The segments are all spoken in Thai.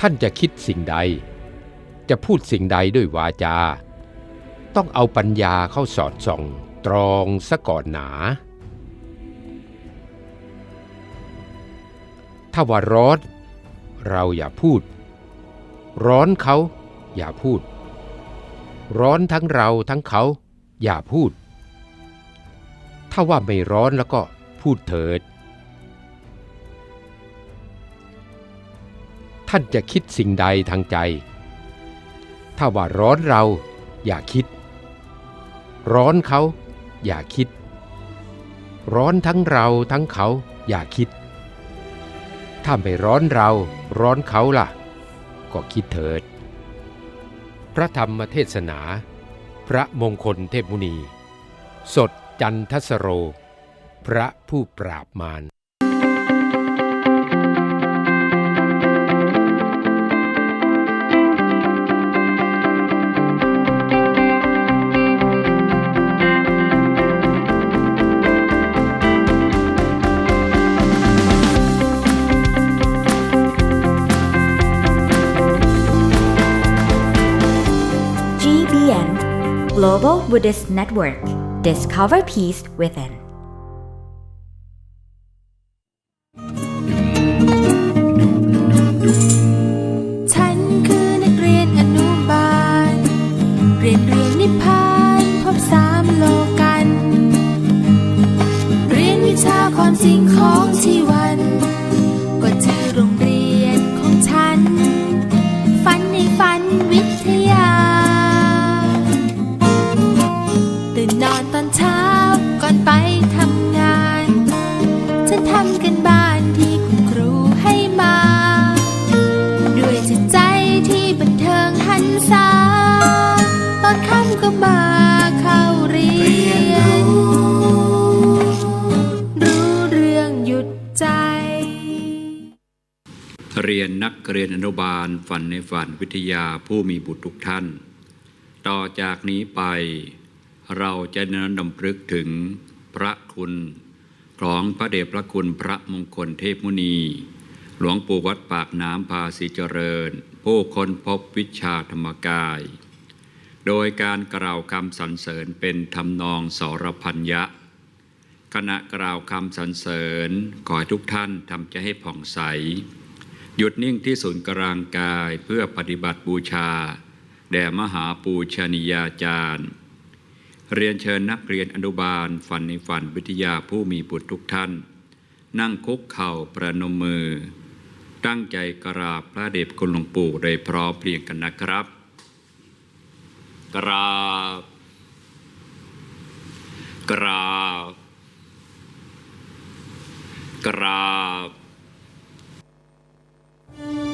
ท่านจะคิดสิ่งใด จะพูดสิ่งใดด้วยวาจา ต้องเอาปัญญาเข้าสอดส่อง ตรองซะก่อนหนา ถ้าว่าร้อนเราอย่าพูด ร้อนเขาอย่าพูด ร้อนทั้งเราทั้งเขา อย่าพูด ถ้าว่าไม่ร้อนแล้วก็พูดเถิด ท่านจะคิดสิ่งใดทางใจ ถ้าว่าร้อนเราอย่าคิด ร้อนเขาอย่าคิด ร้อนทั้งเราทั้งเขาอย่าคิด ถ้าไม่ร้อนเราร้อนเขาล่ะ ก็คิดเถิด พระธรรมเทศนา พระมงคลเทพมุนี สดจันทสโร พระผู้ปราบมาร Global Buddhist Network. Discover Peace Within เข้าเรียน รู้เรื่องหยุดใจ เรียนนักเรียนอนุบาลฝันในฝันวิทยาผู้มีบุตรทุกท่าน ต่อจากนี้ไป เราจะนำดำลึกถึงพระคุณของพระเดชพระคุณพระมงคลเทพมุนี หลวงปู่วัดปากน้ำภาษีเจริญ ผู้คนพบวิชาธรรมกาย โดยการกล่าวคำสรรเสริญเป็นทำนองสรพัญญะ ขณะกล่าวคำสรรเสริญขอให้ทุกท่านทำใจให้ผ่องใส หยุดนิ่งที่ศูนย์กลางกายเพื่อปฏิบัติบูชา แด่มหาปูชนียาจารย์ เรียนเชิญนักเรียนอนุบาลฝันในฝันวิทยาผู้มีบุตรทุกท่าน นั่งคุกเข่าประนมมือ ตั้งใจกราบพระเดชคุณหลวงปู่โดยพร้อมเพรียงกันนะครับ กราบ กราบ กราบเส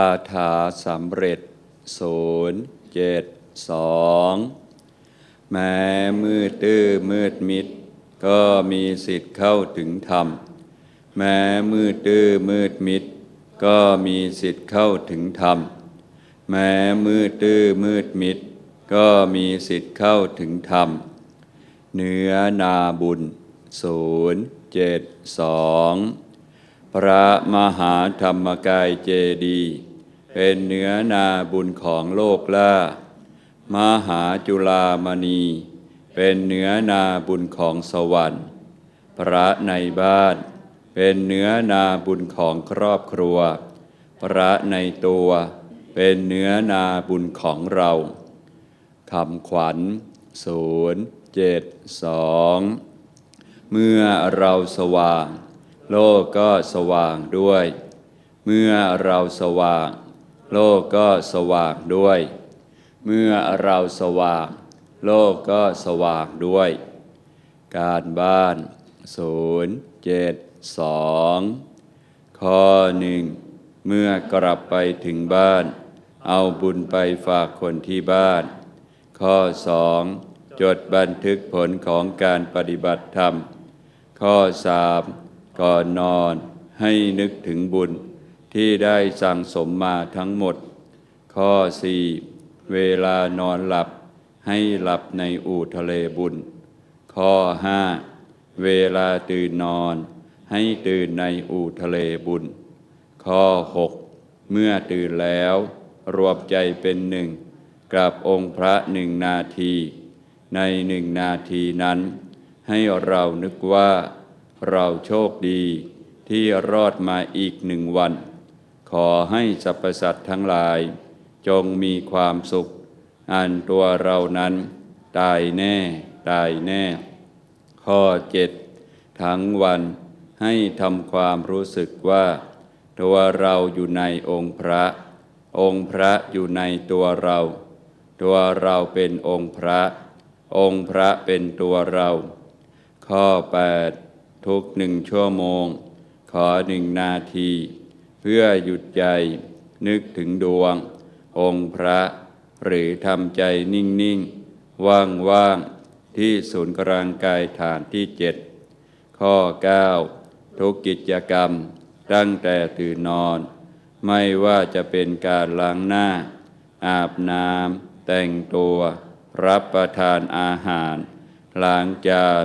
าถาสำเร็จศูนย์เจ็ดสองแม้มืดตื้อมืดมิด ก็มีสิทธิ์เข้าถึงธรรม แม้มืดตื้อมืดมิด ก็มีสิทธิ์เข้าถึงธรรม แม้มืดตื้อมืดมิด ก็มีสิทธิ์เข้าถึงธรรม เนื้อนาบุญศูนย์เจ็ดสอง พระมหาธรรมกายเจดีย์เป็นเนื้อนาบุญของโลกล่า มหาจุลามณี เป็นเนื้อนาบุญของสวรรค์ พระในบ้าน เป็นเนื้อนาบุญของครอบครัว พระในตัว เป็นเนื้อนาบุญของเรา คำขวัญศูนย์เจ็ดสองเมื่อเราสว่าง โลกก็สว่างด้วย เมื่อเราสว่าง โลกก็สว่างด้วย เมื่อเราสว่าง โลกก็สว่างด้วย การบ้านศูนย์เจ็ดสองข้อหนึ่งเมื่อกลับไปถึงบ้าน เอาบุญไปฝากคนที่บ้าน ข้อสองจดบันทึกผลของการปฏิบัติธรรม ข้อสาม ก่อนนอนให้นึกถึงบุญที่ได้สั่งสมมาทั้งหมด ข้อ 4. เวลานอนหลับให้หลับในอู่ทะเลบุญ ข้อ 5. เวลาตื่นนอน ให้ตื่นในอู่ทะเลบุญ ข้อ 6. เมื่อตื่นแล้ว รวมใจเป็นหนึ่งกับองค์พระหนึ่งนาที ในหนึ่งนาทีนั้น ให้เรานึกว่า เราโชคดีที่รอดมาอีกหนึ่งวัน ขอให้สรรพสัตว์ทั้งหลาย จงมีความสุข อันตัวเรานั้น ตายแน่ ตายแน่ ข้อเจ็ดทั้งวันให้ทำความรู้สึกว่า ตัวเราอยู่ในองค์พระ องค์พระอยู่ในตัวเรา ตัวเราเป็นองค์พระ องค์พระเป็นตัวเรา ข้อ 8 ทุกหนึ่งชั่วโมง ขอหนึ่งนาที เพื่อหยุดใจนึกถึงดวง องค์พระ หรือทำใจนิ่ง ๆ ว่าง ๆ ที่ศูนย์กลางกายฐานที่เจ็ดข้อ 9 ทุกกิจกรรมตั้งแต่ตื่นนอน ไม่ว่าจะเป็นการล้างหน้า อาบน้ำแต่งตัว รับประทานอาหาร ล้างจาน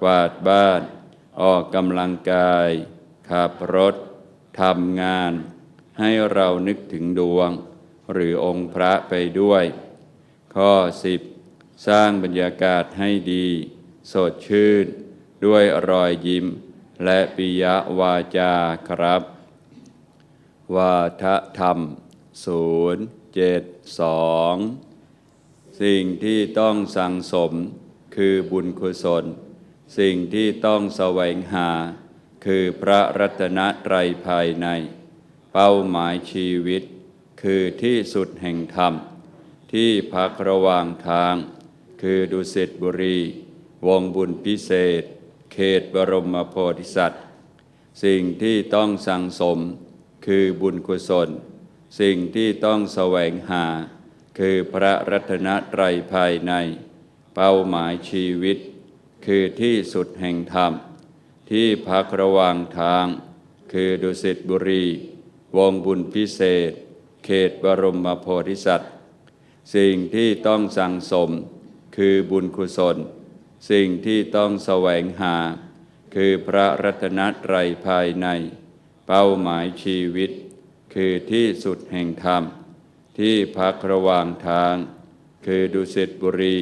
กวาดบ้าน ออกกำลังกาย ขับรถทำงาน ให้เรานึกถึงดวง หรือองค์พระไปด้วย ข้อ 10 สร้างบรรยากาศให้ดี สดชื่น ด้วยรอยยิ้ม และปิยวาจาครับ วาทธรรม 072 สิ่งที่ต้องสั่งสมคือบุญกุศล สิ่งที่ต้องแสวงหา คือพระรัตนตรัยภายใน เป้าหมายชีวิต คือที่สุดแห่งธรรม ที่พักระหว่างทาง คือดุสิตบุรี วงบุญพิเศษ เขตบรมโพธิสัตว์ สิ่งที่ต้องสังสม คือบุญกุศล สิ่งที่ต้องแสวงหา คือพระรัตนตรัยภายใน เป้าหมายชีวิต คือที่สุดแห่งธรรม ที่พักระหว่างทาง คือดุสิตบุรี วงบุญพิเศษ เขตบรมโพธิสัตว์ สิ่งที่ต้องสั่งสม คือบุญกุศล สิ่งที่ต้องแสวงหา คือพระรัตนตรัยภายใน เป้าหมายชีวิต คือที่สุดแห่งธรรม ที่พักระหว่างทาง คือดุสิตบุรี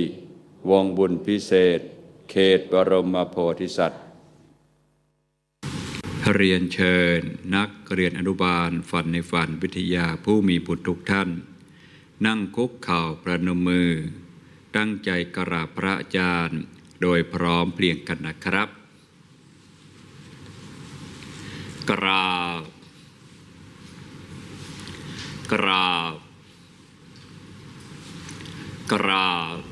วงบุญพิเศษ เขตบรมโพธิสัตว์เรียนเชิญนักเรียนอนุบาลฝันในฝันวิทยาผู้มีบุตรทุกท่าน นั่งคุกเข่าประนมมือ ตั้งใจกราบพระอาจารย์ โดยพร้อมเพรียงกันนะครับ กราบ กราบ กราบ